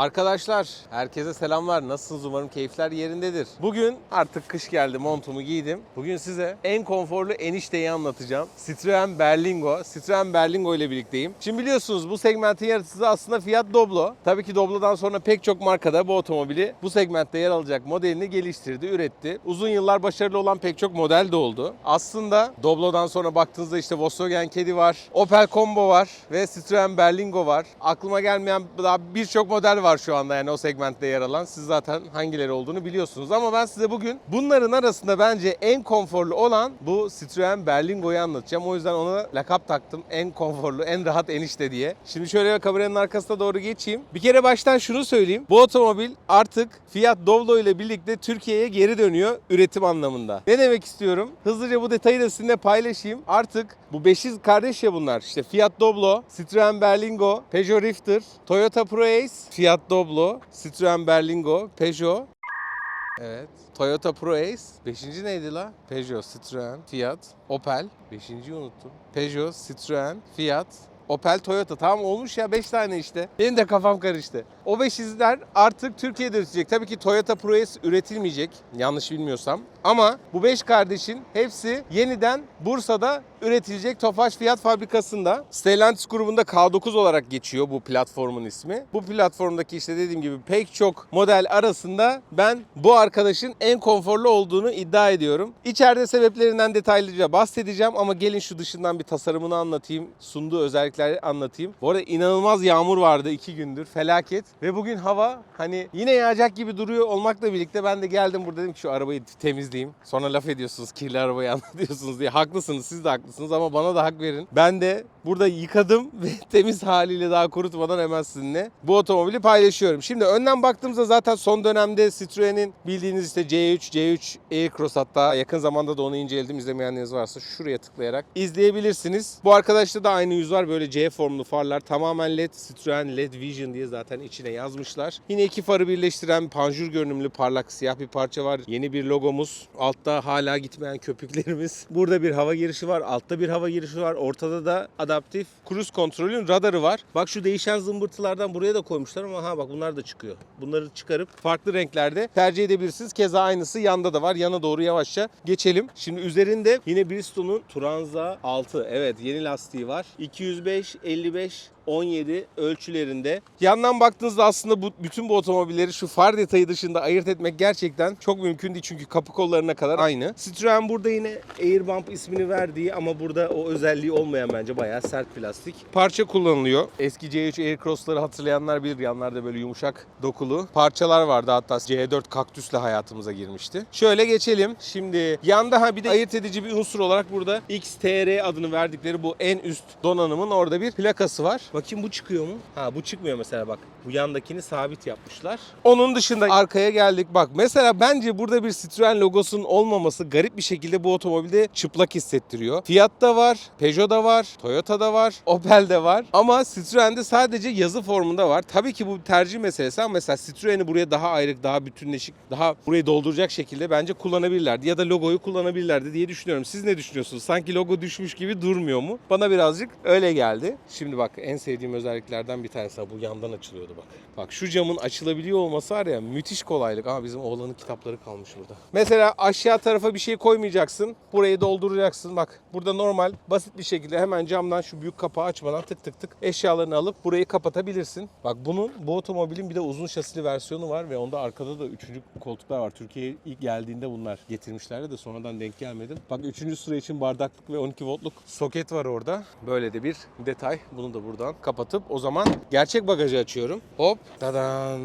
Arkadaşlar herkese selamlar. Nasılsınız? Umarım keyifler yerindedir. Bugün artık kış geldi montumu giydim. Bugün size en konforlu enişteyi anlatacağım. Citroen Berlingo. Citroen Berlingo ile birlikteyim. Şimdi biliyorsunuz bu segmentin yaratıcısı aslında Fiat Doblo. Tabii ki Doblo'dan sonra pek çok markada bu otomobili bu segmentte yer alacak modelini geliştirdi, üretti. Uzun yıllar başarılı olan pek çok model de oldu. Aslında Doblo'dan sonra baktığınızda işte Volkswagen Caddy var, Opel Combo var ve Citroen Berlingo var. Aklıma gelmeyen daha birçok model var şu anda yani o segmentte yer alan. Siz zaten hangileri olduğunu biliyorsunuz ama ben size bugün bunların arasında bence en konforlu olan bu Citroen Berlingo'yu anlatacağım. O yüzden ona lakap taktım. En konforlu, en rahat enişte diye. Şimdi şöyle kameranın arkasına doğru geçeyim. Bir kere baştan şunu söyleyeyim. Bu otomobil artık Fiat Doblo ile birlikte Türkiye'ye geri dönüyor üretim anlamında. Ne demek istiyorum? Hızlıca bu detayı da sizinle paylaşayım. Artık bu beşiz kardeş ya bunlar. İşte Fiat Doblo, Citroen Berlingo, Peugeot Rifter, Toyota Proace, Fiat Doblo, Citroen Berlingo, Peugeot, Evet. Toyota Proace. Beşinci neydi la? Peugeot, Citroen, Fiat, Opel. Beşinciyi unuttum. Peugeot, Citroen, Fiat, Opel, Toyota. Tamam olmuş ya 5 tane işte. Benim de kafam karıştı. O beşizler artık Türkiye'de üretecek. Tabii ki Toyota Proace üretilmeyecek. Yanlış bilmiyorsam. Ama bu 5 kardeşin hepsi yeniden Bursa'da üretilecek Tofaş Fiat fabrikasında. Stellantis grubunda K9 olarak geçiyor bu platformun ismi. Bu platformdaki işte dediğim gibi pek çok model arasında ben bu arkadaşın en konforlu olduğunu iddia ediyorum. İçeride sebeplerinden detaylıca bahsedeceğim ama gelin şu dışından bir tasarımını anlatayım. Sunduğu özellikleri anlatayım. Bu arada inanılmaz yağmur vardı iki gündür. Felaket. Ve bugün hava hani yine yağacak gibi duruyor olmakla birlikte ben de geldim burada dedim ki şu arabayı temizleyeyim. Sonra laf ediyorsunuz kirli arabayı anlatıyorsunuz diye. Haklısınız siz de haklısınız ama bana da hak verin. Ben de burada yıkadım ve temiz haliyle daha kurutmadan hemen sizinle bu otomobili paylaşıyorum. Şimdi önden baktığımızda zaten son dönemde Citroen'in bildiğiniz işte C3, C3 Aircross hatta yakın zamanda da onu inceledim. İzlemeyenleriniz varsa şuraya tıklayarak izleyebilirsiniz. Bu arkadaşta da aynı yüz var. Böyle C formlu farlar. Tamamen LED Citroen LED Vision diye zaten içine yazmışlar. Yine iki farı birleştiren panjur görünümlü parlak siyah bir parça var. Yeni bir logomuz. Altta hala gitmeyen köpüklerimiz. Burada bir hava girişi var. Altta bir hava girişi var. Ortada da adaptif cruise kontrolün radarı var. Bak şu değişen zımbırtılardan buraya da koymuşlar ama ha bak bunlar da çıkıyor. Bunları çıkarıp farklı renklerde tercih edebilirsiniz. Keza aynısı yanda da var. Yana doğru yavaşça geçelim. Şimdi üzerinde yine Bristol'un Turanza 6. Evet yeni lastiği var. 205, 55, 17 ölçülerinde. Yandan baktığınızda aslında bu bütün bu otomobilleri şu far detayı dışında ayırt etmek gerçekten çok mümkün değil çünkü kapı kollarına kadar aynı. Citroen burada yine Air Bump ismini verdiği ama burada o özelliği olmayan bence bayağı sert plastik. Parça kullanılıyor. Eski C3 Aircross'ları hatırlayanlar bilir. Yanlarda böyle yumuşak dokulu parçalar vardı. Hatta C4 kaktüsle hayatımıza girmişti. Şöyle geçelim. Şimdi yanda ha bir de ayırt edici bir unsur olarak burada XTR adını verdikleri bu en üst donanımın orada bir plakası var. Bakayım bu çıkıyor mu? Ha bu çıkmıyor mesela bak. Bu yandakini sabit yapmışlar. Onun dışında arkaya geldik. Bak mesela bence burada bir Citroen logosunun olmaması garip bir şekilde bu otomobilde çıplak hissettiriyor. Fiat'ta var, Peugeot'da var, Toyota'da var, Opel'de var. Ama Citroen'de sadece yazı formunda var. Tabii ki bu bir tercih meselesi ama mesela Citroen'i buraya daha ayrık, daha bütünleşik, daha burayı dolduracak şekilde bence kullanabilirlerdi. Ya da logoyu kullanabilirlerdi diye düşünüyorum. Siz ne düşünüyorsunuz? Sanki logo düşmüş gibi durmuyor mu? Bana birazcık öyle geldi. Şimdi bak en sevdiğim özelliklerden bir tanesi. Bu yandan açılıyordu bak. Bak şu camın açılabiliyor olması var ya müthiş kolaylık. Aa bizim oğlanın kitapları kalmış burada. Mesela aşağı tarafa bir şey koymayacaksın. Burayı dolduracaksın. Bak burada normal basit bir şekilde hemen camdan şu büyük kapağı açmadan tık tık tık eşyalarını alıp burayı kapatabilirsin. Bak bunun bu otomobilin bir de uzun şasili versiyonu var ve onda arkada da üçüncü koltuklar var. Türkiye'ye ilk geldiğinde bunlar getirmişlerdi de sonradan denk gelmedim. Bak üçüncü sıra için bardaklık ve 12 voltluk soket var orada. Böyle de bir detay. Bunu da buradan kapatıp o zaman gerçek bagajı açıyorum. Hop. Dadan.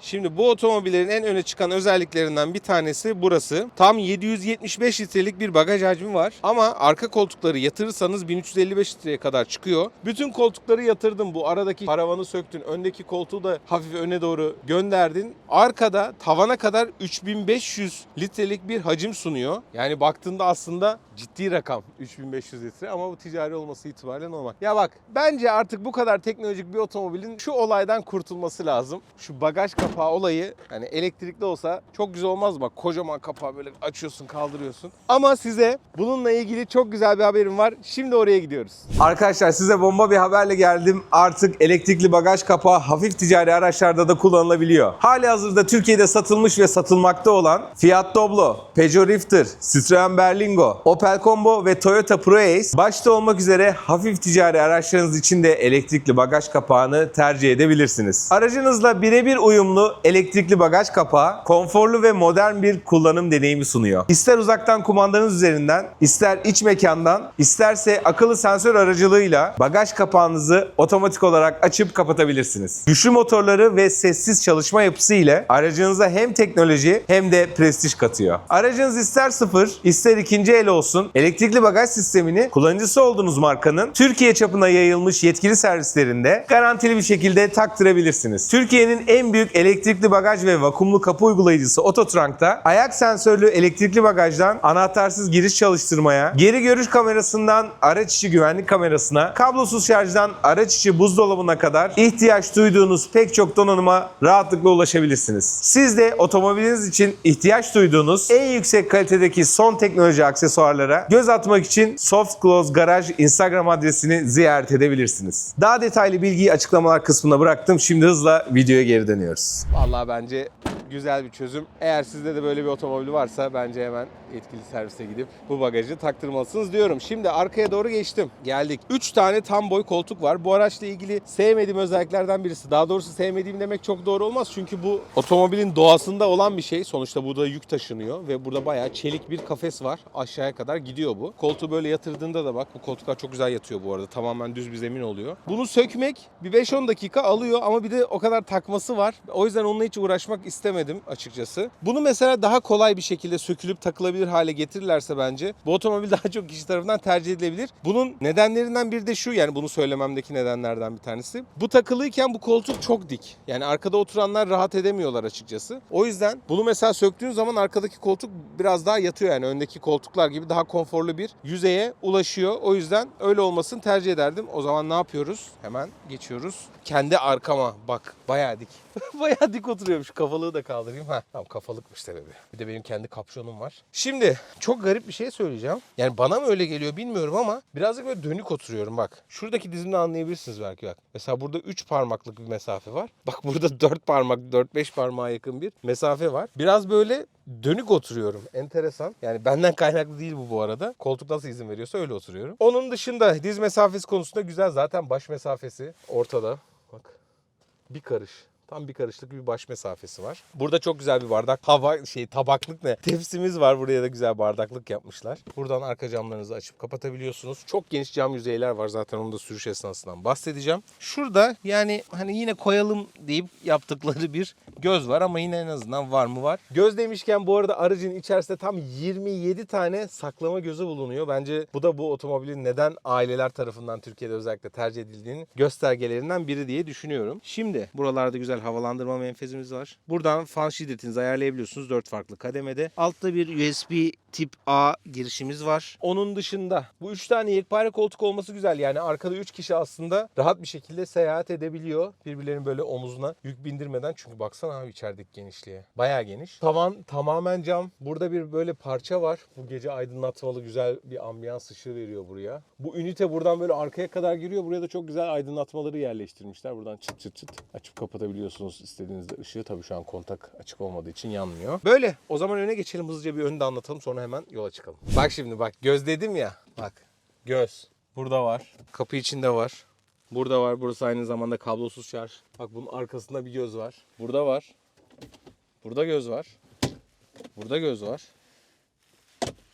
Şimdi bu otomobillerin en öne çıkan özelliklerinden bir tanesi burası. Tam 775 litrelik bir bagaj hacmi var. Ama arka koltukları yatırırsanız 1355 litreye kadar çıkıyor. Bütün koltukları yatırdım. Bu aradaki paravanı söktün. Öndeki koltuğu da hafif öne doğru gönderdin. Arkada tavana kadar 3500 litrelik bir hacim sunuyor. Yani baktığında aslında ciddi rakam 3500 litre ama bu ticari olması itibariyle normal. Ya bak bence artık bu kadar teknolojik bir otomobilin şu olaydan kurtulması lazım. Şu bagaj kapağı olayı hani elektrikli olsa çok güzel olmaz mı? Kocaman kapağı böyle açıyorsun kaldırıyorsun. Ama size bununla ilgili çok güzel bir haberim var. Şimdi oraya gidiyoruz. Arkadaşlar size bomba bir haberle geldim. Artık elektrikli bagaj kapağı hafif ticari araçlarda da kullanılabiliyor. Hali hazırda Türkiye'de satılmış ve satılmakta olan Fiat Doblo, Peugeot Rifter, Citroen Berlingo, Opel Combo ve Toyota Proace başta olmak üzere hafif ticari araçlarınız için de elektrikli bagaj kapağını tercih edebilirsiniz. Aracınızla birebir uyumlu elektrikli bagaj kapağı konforlu ve modern bir kullanım deneyimi sunuyor. İster uzaktan kumandanız üzerinden, ister iç mekandan, isterse akıllı sensör aracılığıyla bagaj kapağınızı otomatik olarak açıp kapatabilirsiniz. Güçlü motorları ve sessiz çalışma yapısı ile aracınıza hem teknoloji hem de prestij katıyor. Aracınız ister sıfır, ister ikinci el olsun elektrikli bagaj sistemini kullanıcısı olduğunuz markanın Türkiye çapına yayılmış yetkili servislerinde garantili bir şekilde taktırabilirsiniz. Türkiye'nin en büyük elektrikli bagaj ve vakumlu kapı uygulayıcısı Ototrank'ta ayak sensörlü elektrikli bagajdan anahtarsız giriş çalıştırmaya, geri görüş kamerasından araç içi güvenlik kamerasına, kablosuz şarjdan araç içi buzdolabına kadar ihtiyaç duyduğunuz pek çok donanıma rahatlıkla ulaşabilirsiniz. Siz de otomobiliniz için ihtiyaç duyduğunuz en yüksek kalitedeki son teknoloji aksesuarlara göz atmak için Soft Close Garage Instagram adresini ziyaret edebilirsiniz. Daha detaylı bilgiyi açıklamalar kısmına bıraktım. Şimdi hızla videoya geri dönüyoruz. Vallahi bence güzel bir çözüm. Eğer sizde de böyle bir otomobil varsa bence hemen yetkili servise gidip bu bagajı taktırmalısınız diyorum. Şimdi arkaya doğru geçtim. Geldik. 3 tane tam boy koltuk var. Bu araçla ilgili sevmediğim özelliklerden birisi. Daha doğrusu sevmediğim demek çok doğru olmaz. Çünkü bu otomobilin doğasında olan bir şey. Sonuçta burada yük taşınıyor ve burada bayağı çelik bir kafes var. Aşağıya kadar gidiyor bu. Koltuğu böyle yatırdığında da bak bu koltuklar çok güzel yatıyor bu arada. Tamamen düz bir zemin oluyor. Bunu sökmek bir 5-10 dakika alıyor ama bir de o kadar takması var. O yüzden onunla hiç uğraşmak istemedim açıkçası. Bunu mesela daha kolay bir şekilde sökülüp takılabilir hale getirirlerse bence bu otomobil daha çok kişi tarafından tercih edilebilir. Bunun nedenlerinden biri de şu yani bunu söylememdeki nedenlerden bir tanesi. Bu takılıyken bu koltuk çok dik. Yani arkada oturanlar rahat edemiyorlar açıkçası. O yüzden bunu mesela söktüğün zaman arkadaki koltuk biraz daha yatıyor yani öndeki koltuklar gibi daha konforlu bir yüzeye ulaşıyor. O yüzden öyle olmasını tercih ederdim. O zaman ne yapıyoruz? Hemen geçiyoruz. Kendi arkama bak bayağı dik. bayağı dik oturuyormuş. Kafalığı da kaldırayım. Ha, tamam kafalıkmış sebebi. Bir de benim kendi kapşonum var. Şimdi çok garip bir şey söyleyeceğim. Yani bana mı öyle geliyor bilmiyorum ama birazcık böyle dönük oturuyorum bak. Şuradaki dizimden anlayabilirsiniz belki bak. Mesela burada 3 parmaklık bir mesafe var. Bak burada 4 parmak 4-5 parmağa yakın bir mesafe var. Biraz böyle dönük oturuyorum. Enteresan. Yani benden kaynaklı değil bu bu arada. Koltuk nasıl izin veriyorsa öyle oturuyorum. Onun dışında diz mesafesi konusunda güzel. Zaten baş mesafesi ortada. Bak bir karış. Tam bir karışlık bir baş mesafesi var. Burada çok güzel bir bardak. Hava şey tabaklık ne? Tepsimiz var. Buraya da güzel bardaklık yapmışlar. Buradan arka camlarınızı açıp kapatabiliyorsunuz. Çok geniş cam yüzeyler var zaten onu da sürüş esnasından bahsedeceğim. Şurada yani hani yine koyalım deyip yaptıkları bir göz var ama yine en azından var mı var. Göz demişken bu arada aracın içerisinde tam 27 tane saklama gözü bulunuyor. Bence bu da bu otomobilin neden aileler tarafından Türkiye'de özellikle tercih edildiğinin göstergelerinden biri diye düşünüyorum. Şimdi buralarda güzel havalandırma menfezimiz var. Buradan fan şiddetinizi ayarlayabiliyorsunuz 4 farklı kademede. Altta bir USB tip A girişimiz var. Onun dışında bu 3 tane yekpare koltuk olması güzel. Yani arkada 3 kişi aslında rahat bir şekilde seyahat edebiliyor. Birbirlerinin böyle omuzuna yük bindirmeden. Çünkü baksana abi içerideki genişliğe. Bayağı geniş. Tavan tamamen cam. Burada bir böyle parça var. Bu gece aydınlatmalı güzel bir ambiyans ışığı veriyor buraya. Bu ünite buradan böyle arkaya kadar giriyor. Buraya da çok güzel aydınlatmaları yerleştirmişler. Buradan çıt çıt çıt açıp kapatabiliyorsunuz istediğinizde ışığı. Tabii şu an kontak açık olmadığı için yanmıyor. Böyle. O zaman öne geçelim hızlıca bir önü de anlatalım sonra hemen yola çıkalım. Bak şimdi bak göz dedim ya. Bak göz. Burada var. Kapı içinde var. Burada var. Burası aynı zamanda kablosuz şarj. Bak bunun arkasında bir göz var. Burada var. Burada göz var. Burada göz var.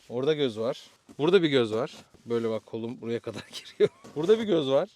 Orada göz var. Burada bir göz var. Böyle bak kolum buraya kadar giriyor. Burada bir göz var.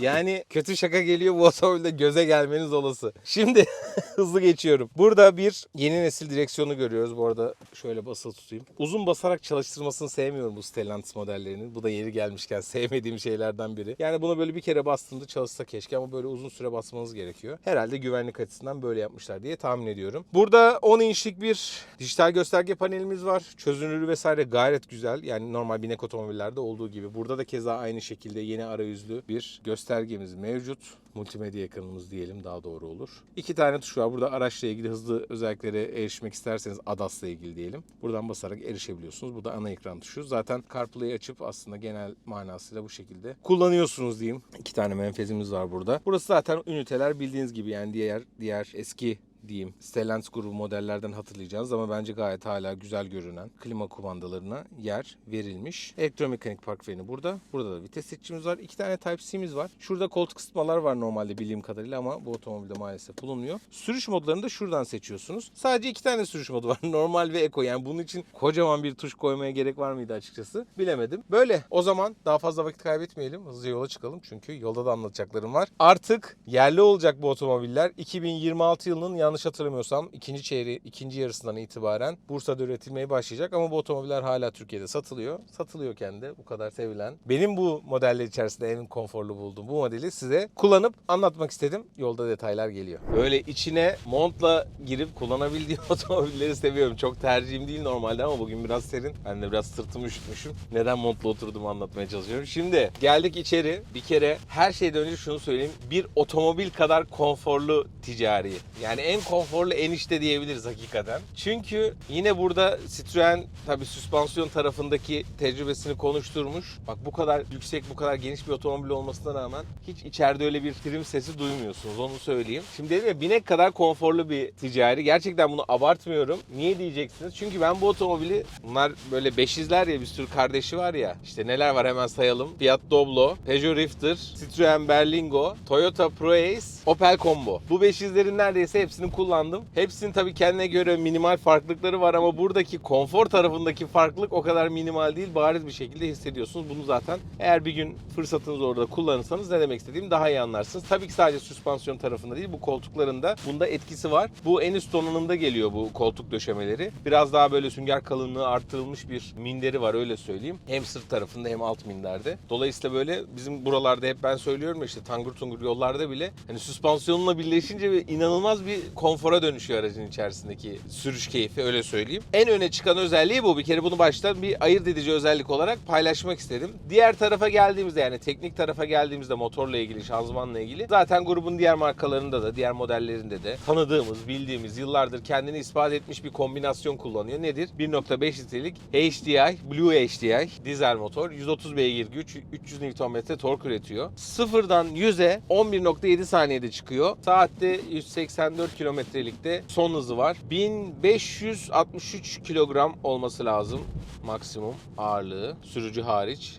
Yani kötü şaka geliyor bu otomobilde göze gelmeniz olası. Şimdi hızlı geçiyorum. Burada bir yeni nesil direksiyonu görüyoruz. Bu arada şöyle basılı tutayım. Uzun basarak çalıştırmasını sevmiyorum bu Stellantis modellerinin. Bu da yeri gelmişken sevmediğim şeylerden biri. Yani buna böyle bir kere bastığında çalışsa keşke ama böyle uzun süre basmanız gerekiyor. Herhalde güvenlik açısından böyle yapmışlar diye tahmin ediyorum. Burada 10 inçlik bir dijital gösterge panelimiz var. Çözünürlüğü vesaire gayet güzel. Yani normal binek otomobillerde olduğu gibi. Burada da keza aynı şekilde yeni arayüzlü bir göstergemiz mevcut. Multimedya ekranımız diyelim daha doğru olur. İki tane tuş var. Burada araçla ilgili hızlı özelliklere erişmek isterseniz ADAS'la ilgili diyelim. Buradan basarak erişebiliyorsunuz. Bu da ana ekran tuşu. Zaten CarPlay'i açıp aslında genel manasıyla bu şekilde kullanıyorsunuz diyeyim. İki tane menfezimiz var burada. Burası zaten üniteler bildiğiniz gibi yani diğer diğer eski diyeyim Stellantis grubu modellerden hatırlayacağınız ama bence gayet hala güzel görünen klima kumandalarına yer verilmiş. Elektromekanik park freni burada. Burada da vites seçicimiz var. İki tane Type-C'miz var. Şurada koltuk ısıtmalar var normalde bildiğim kadarıyla ama bu otomobilde maalesef bulunmuyor. Sürüş modlarını da şuradan seçiyorsunuz. Sadece iki tane sürüş modu var. Normal ve Eco. Yani bunun için kocaman bir tuş koymaya gerek var mıydı açıkçası? Bilemedim. Böyle. O zaman daha fazla vakit kaybetmeyelim. Hızlıca yola çıkalım. Çünkü yolda da anlatacaklarım var. Artık yerli olacak bu otomobiller. 2026 yılının yanlış hatırlamıyorsam ikinci çeyreği, ikinci yarısından itibaren Bursa'da üretilmeye başlayacak ama bu otomobiller hala Türkiye'de satılıyor. Satılıyorken de bu kadar sevilen. Benim bu modeller içerisinde en konforlu bulduğum bu modeli size kullanıp anlatmak istedim. Yolda detaylar geliyor. Böyle içine montla girip kullanabildiğim otomobilleri seviyorum. Çok tercihim değil normalde ama bugün biraz serin. Ben de biraz sırtımı üşütmüşüm. Neden montla oturduğumu anlatmaya çalışıyorum. Şimdi geldik içeri. Bir kere her şeyden önce şunu söyleyeyim. Bir otomobil kadar konforlu ticari. Yani en konforlu enişte diyebiliriz hakikaten. Çünkü yine burada Citroen tabii süspansiyon tarafındaki tecrübesini konuşturmuş. Bak bu kadar yüksek, bu kadar geniş bir otomobil olmasına rağmen hiç içeride öyle bir trim sesi duymuyorsunuz. Onu söyleyeyim. Şimdi dedim ya binek kadar konforlu bir ticari. Gerçekten bunu abartmıyorum. Niye diyeceksiniz? Çünkü ben bu otomobili bunlar böyle beşizler ya bir sürü kardeşi var ya. İşte neler var hemen sayalım. Fiat Doblo, Peugeot Rifter, Citroen Berlingo, Toyota Proace, Opel Combo. Bu beşizlerin neredeyse hepsini kullandım. Hepsinin tabii kendine göre minimal farklılıkları var ama buradaki konfor tarafındaki farklılık o kadar minimal değil. Bariz bir şekilde hissediyorsunuz. Bunu zaten eğer bir gün fırsatınız orada kullanırsanız ne demek istediğimi daha iyi anlarsınız. Tabii ki sadece süspansiyon tarafında değil bu koltukların da bunda etkisi var. Bu en üst donanımda geliyor bu koltuk döşemeleri. Biraz daha böyle sünger kalınlığı arttırılmış bir minderi var öyle söyleyeyim. Hem sırt tarafında hem alt minderde. Dolayısıyla böyle bizim buralarda hep ben söylüyorum işte tangur tungur yollarda bile hani süspansiyonla birleşince bir inanılmaz bir konfora dönüşüyor aracın içerisindeki sürüş keyfi öyle söyleyeyim. En öne çıkan özelliği bu. Bir kere bunu baştan bir ayırt edici özellik olarak paylaşmak istedim. Diğer tarafa geldiğimizde yani teknik tarafa geldiğimizde motorla ilgili, şanzımanla ilgili zaten grubun diğer markalarında da, diğer modellerinde de tanıdığımız, bildiğimiz, yıllardır kendini ispat etmiş bir kombinasyon kullanıyor. Nedir? 1.5 litrelik HDI, Blue HDI dizel motor. 130 beygir güç, 300 Nm tork üretiyor. Sıfırdan 100'e 11.7 saniyede çıkıyor. Saatte 184 kilometrelikte son hızı var. 1563 kilogram olması lazım maksimum ağırlığı sürücü hariç.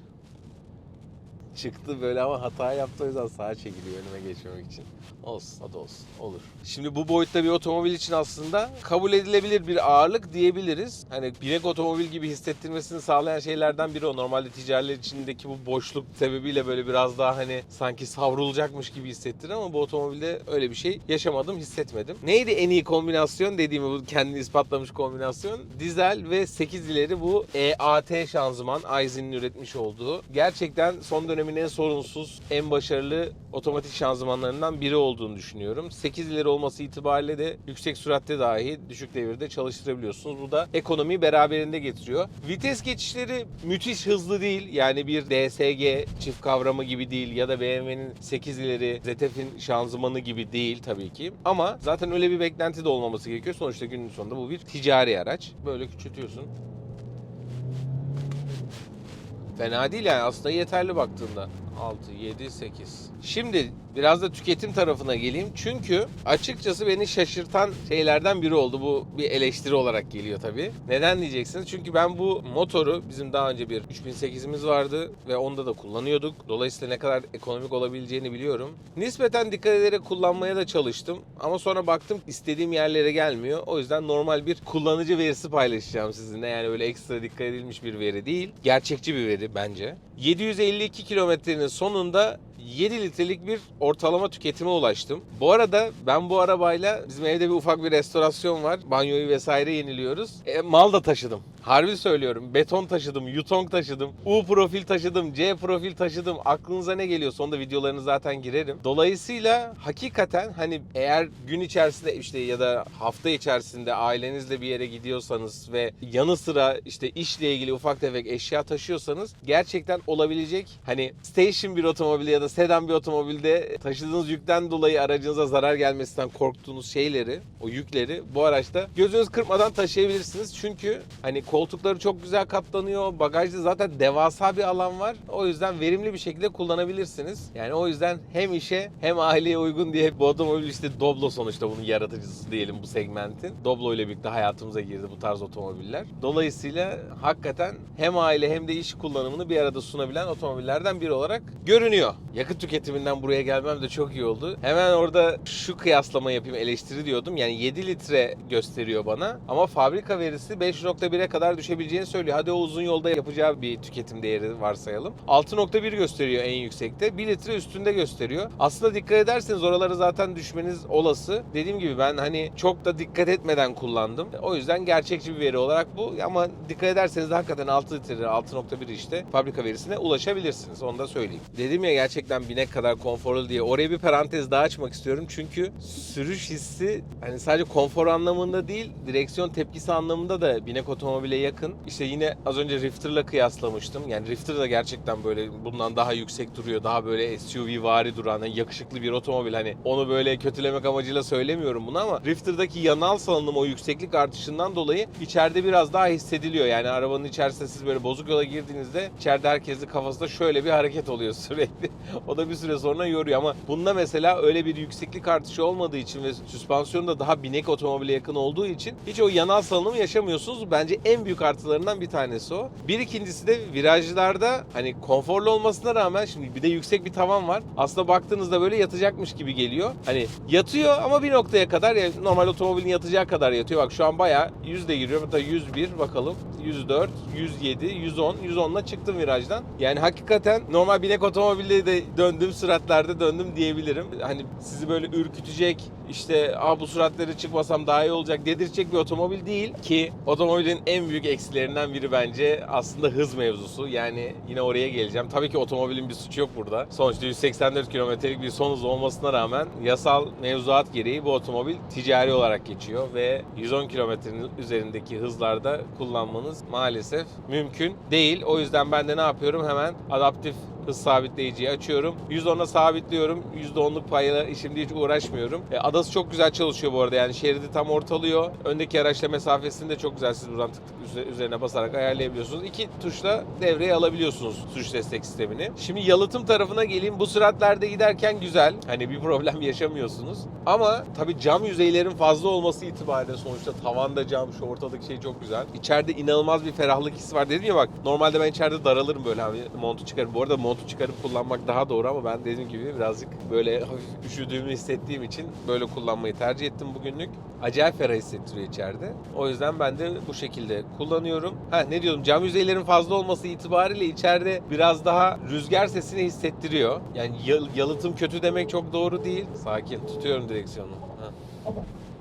Çıktı böyle ama hata yaptı o yüzden sağa çekiliyor önüme geçmemek için. Olsun hadi olsun olur. Şimdi bu boyutta bir otomobil için aslında kabul edilebilir bir ağırlık diyebiliriz. Hani binek otomobil gibi hissettirmesini sağlayan şeylerden biri o. Normalde ticariler içindeki bu boşluk sebebiyle böyle biraz daha hani sanki savrulacakmış gibi hissettirir ama bu otomobilde öyle bir şey yaşamadım, hissetmedim. Neydi en iyi kombinasyon dediğimi bu kendini ispatlamış kombinasyon? Dizel ve 8 ileri bu EAT şanzıman Aizin'in üretmiş olduğu. Gerçekten son dönemin en sorunsuz, en başarılı otomatik şanzımanlarından biri olduğunu düşünüyorum. 8 ileri olması itibariyle de yüksek süratte dahi düşük devirde çalıştırabiliyorsunuz. Bu da ekonomiyi beraberinde getiriyor. Vites geçişleri müthiş hızlı değil. Yani bir DSG çift kavramı gibi değil ya da BMW'nin 8 ileri ZF'in şanzımanı gibi değil tabii ki. Ama zaten öyle bir beklenti de olmaması gerekiyor. Sonuçta günün sonunda bu bir ticari araç. Böyle küçültüyorsun. Fena değil yani aslında yeterli baktığında. 6, 7, 8. Şimdi biraz da tüketim tarafına geleyim. Çünkü açıkçası beni şaşırtan şeylerden biri oldu. Bu bir eleştiri olarak geliyor tabii. Neden diyeceksiniz? Çünkü ben bu motoru bizim daha önce bir 3008'imiz vardı ve onda da kullanıyorduk. Dolayısıyla ne kadar ekonomik olabileceğini biliyorum. Nispeten dikkat ederek kullanmaya da çalıştım. Ama sonra baktım istediğim yerlere gelmiyor. O yüzden normal bir kullanıcı verisi paylaşacağım sizinle. Yani öyle ekstra dikkat edilmiş bir veri değil. Gerçekçi bir veri bence. 752 kilometrenin sonunda 7 litrelik bir ortalama tüketime ulaştım. Bu arada ben bu arabayla bizim evde bir ufak bir restorasyon var. Banyoyu vesaire yeniliyoruz. E, mal da taşıdım. Harbi söylüyorum. Beton taşıdım, yutong taşıdım, U profil taşıdım, C profil taşıdım. Aklınıza ne geliyor? Sonunda videolarını zaten girerim. Dolayısıyla hakikaten hani eğer gün içerisinde işte ya da hafta içerisinde ailenizle bir yere gidiyorsanız ve yanı sıra işte işle ilgili ufak tefek eşya taşıyorsanız gerçekten olabilecek hani station bir otomobilde ya da sedan bir otomobilde taşıdığınız yükten dolayı aracınıza zarar gelmesinden korktuğunuz şeyleri, o yükleri bu araçta gözünüz kırpmadan taşıyabilirsiniz. Çünkü hani koltukları çok güzel katlanıyor. Bagajda zaten devasa bir alan var. O yüzden verimli bir şekilde kullanabilirsiniz. Yani o yüzden hem işe hem aileye uygun diye bu otomobil işte Doblo sonuçta bunun yaratıcısı diyelim bu segmentin. Doblo ile birlikte hayatımıza girdi bu tarz otomobiller. Dolayısıyla hakikaten hem aile hem de iş kullanımını bir arada sunabilen otomobillerden biri olarak görünüyor. Yakıt tüketiminden buraya gelmem de çok iyi oldu. Hemen orada şu kıyaslama yapayım eleştiri diyordum. Yani 7 litre gösteriyor bana ama fabrika verisi 5.1'e kadar düşebileceğini söylüyor. Hadi o uzun yolda yapacağı bir tüketim değeri varsayalım. 6.1 gösteriyor en yüksekte. 1 litre üstünde gösteriyor. Aslında dikkat ederseniz oraları zaten düşmeniz olası. Dediğim gibi ben hani çok da dikkat etmeden kullandım. O yüzden gerçekçi bir veri olarak bu. Ama dikkat ederseniz de hakikaten 6 litre 6.1 işte fabrika verisine ulaşabilirsiniz. Onu da söyleyeyim. Dedim ya gerçekten binek kadar konforlu diye. Oraya bir parantez daha açmak istiyorum. Çünkü sürüş hissi hani sadece konfor anlamında değil, direksiyon tepkisi anlamında da binek otomobile yakın. İşte yine az önce Rifter'la kıyaslamıştım. Yani Rifter da gerçekten böyle bundan daha yüksek duruyor. Daha böyle SUV vari duran, yani yakışıklı bir otomobil. Hani onu böyle kötülemek amacıyla söylemiyorum bunu ama Rifter'daki yanal salınım o yükseklik artışından dolayı içeride biraz daha hissediliyor. Yani arabanın içerisinde siz böyle bozuk yola girdiğinizde içeride herkesin kafasında şöyle bir hareket oluyor sürekli. O da bir süre sonra yoruyor ama bunda mesela öyle bir yükseklik artışı olmadığı için ve süspansiyon da daha binek otomobile yakın olduğu için hiç o yanal salınımı yaşamıyorsunuz. Bence en büyük artılarından bir tanesi o. Bir ikincisi de virajlarda hani konforlu olmasına rağmen şimdi bir de yüksek bir tavan var. Aslında baktığınızda böyle yatacakmış gibi geliyor. Hani yatıyor ama bir noktaya kadar ya normal otomobilin yatacağı kadar yatıyor. Bak şu an bayağı yüzde giriyor. Hatta 101 bakalım. 104, 107, 110, 110'la çıktım virajdan. Yani hakikaten normal binek otomobilde de döndüm süratlerde döndüm diyebilirim. Hani sizi böyle ürkütecek işte Aa, bu süratleri çıkmasam daha iyi olacak dedirtecek bir otomobil değil ki otomobilin en büyük eksilerinden biri bence aslında hız mevzusu. Yani yine oraya geleceğim. Tabii ki otomobilin bir suçu yok burada. Sonuçta 184 kilometrelik bir son hız olmasına rağmen yasal mevzuat gereği bu otomobil ticari olarak geçiyor ve 110 kilometrenin üzerindeki hızlarda kullanmanız maalesef mümkün değil. O yüzden ben de ne yapıyorum? Hemen adaptif hız sabitleyiciyi açıyorum. 110'a sabitliyorum. %10'luk payla şimdi hiç uğraşmıyorum. E, adası çok güzel çalışıyor bu arada. Yani şeridi tam ortalıyor. Öndeki araçla mesafesini de çok güzel siz buradan tık tık üze- üzerine basarak ayarlayabiliyorsunuz. İki tuşla devreye alabiliyorsunuz sürüş destek sistemini. Şimdi yalıtım tarafına geleyim. Bu süratlerde giderken güzel. Hani bir problem yaşamıyorsunuz. Ama tabii cam yüzeylerin fazla olması itibariyle sonuçta tavanda cam, şu ortadaki şey çok güzel. İçeride inanılmaz bir ferahlık hissi var. Dedim ya bak normalde ben içeride daralırım böyle abi montu çıkarıp. Bu arada montu çıkarıp kullanmak daha doğru ama ben dediğim gibi birazcık böyle hafif üşüdüğümü hissettiğim için böyle kullanmayı tercih ettim bugünlük. Acayip ferah hissettiriyor içeride. O yüzden ben de bu şekilde kullanıyorum. Ha ne diyordum cam yüzeylerin fazla olması itibariyle içeride biraz daha rüzgar sesini hissettiriyor. Yani yal- yalıtım kötü demek çok doğru değil. Sakin tutuyorum direksiyonu. Ha.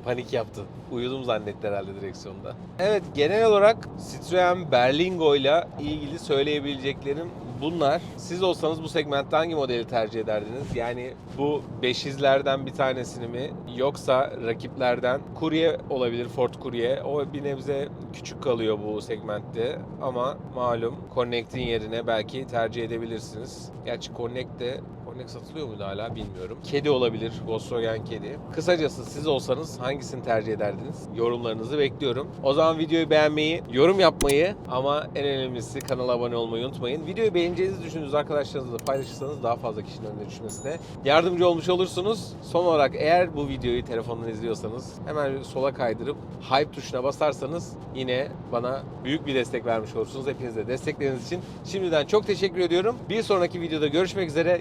Panik yaptı. Uyudum zannetti herhalde direksiyonda. Evet genel olarak Citroen Berlingo ile ilgili söyleyebileceklerim bunlar. Siz olsanız bu segmentte hangi modeli tercih ederdiniz? Yani bu 500'lerden bir tanesini mi yoksa rakiplerden Courier olabilir Ford Courier. O bir nebze küçük kalıyor bu segmentte ama malum Connect'in yerine belki tercih edebilirsiniz. Gerçi Connect de Connect satılıyor muydu hala bilmiyorum. Kedi olabilir, Volkswagen kedi. Kısacası siz olsanız hangisini tercih ederdiniz? Yorumlarınızı bekliyorum. O zaman videoyu beğenmeyi, yorum yapmayı ama en önemlisi kanala abone olmayı unutmayın. Videoyu beğeneceğinizi düşündüğünüz arkadaşlarınızla paylaşırsanız daha fazla kişinin önüne düşmesine yardımcı olmuş olursunuz. Son olarak eğer bu videoyu telefondan izliyorsanız hemen sola kaydırıp hype tuşuna basarsanız yine bana büyük bir destek vermiş olursunuz. Hepinize destekleriniz için şimdiden çok teşekkür ediyorum. Bir sonraki videoda görüşmek üzere.